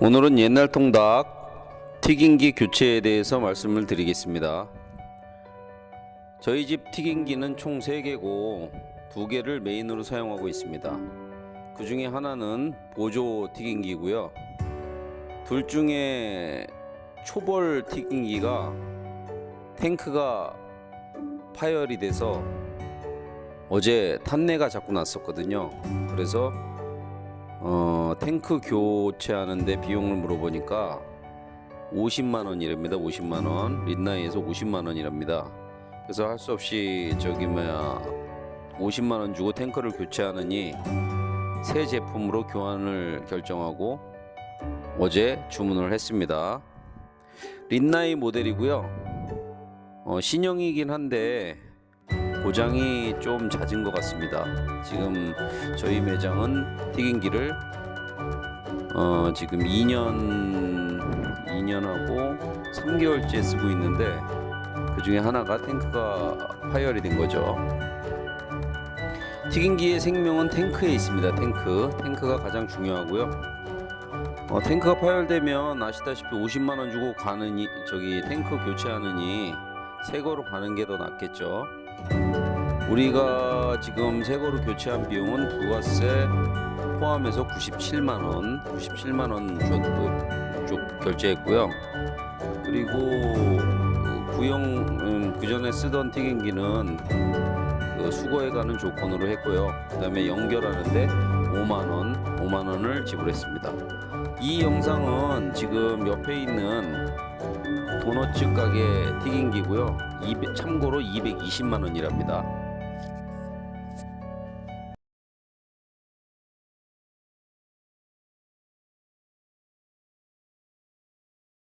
오늘은 옛날 통닭 튀김기 교체에 대해서 말씀을 드리겠습니다. 저희 집 튀김기는 총 3개고 2개를 메인으로 사용하고 있습니다. 그 중에 하나는 보조 튀김기고요. 둘 중에 초벌 튀김기가 탱크가 파열이 돼서 어제 탄내가 자꾸 났었거든요. 그래서 어, 탱크 교체하는데 비용을 물어보니까 50만 원이랍니다. 50만 원. 린나이에서 50만 원이랍니다. 그래서 할 수 없이 저기 뭐야 50만 원 주고 탱크를 교체하느니 새 제품으로 교환을 결정하고 어제 주문을 했습니다. 린나이 모델이고요. 어, 신형이긴 한데 고장이 좀 잦은 것 같습니다. 지금 저희 매장은 튀김기를 어, 지금 2년 2년하고 3개월째 쓰고 있는데 그 중에 하나가 탱크가 파열이 된 거죠. 튀김기의 생명은 탱크에 있습니다. 탱크 탱크가 가장 중요하고요. 어, 탱크가 파열되면 아시다시피 50만 원 주고 가느니 저기 탱크 교체하느니 새 거로 가는 게 더 낫겠죠. 우리가 지금 새 거로 교체한 비용은 부가세 포함해서 97만 원, 97만 원 정도 쪽 결제했고요. 그리고 그 구형 음, 그 전에 쓰던 튀김기는 그 수거해가는 조건으로 했고요. 그다음에 연결하는데 5만 원, 5만 원을 지불했습니다. 이 영상은 지금 옆에 있는 도너츠 가게 튀김기고요. 200 참고로 220만 원이랍니다.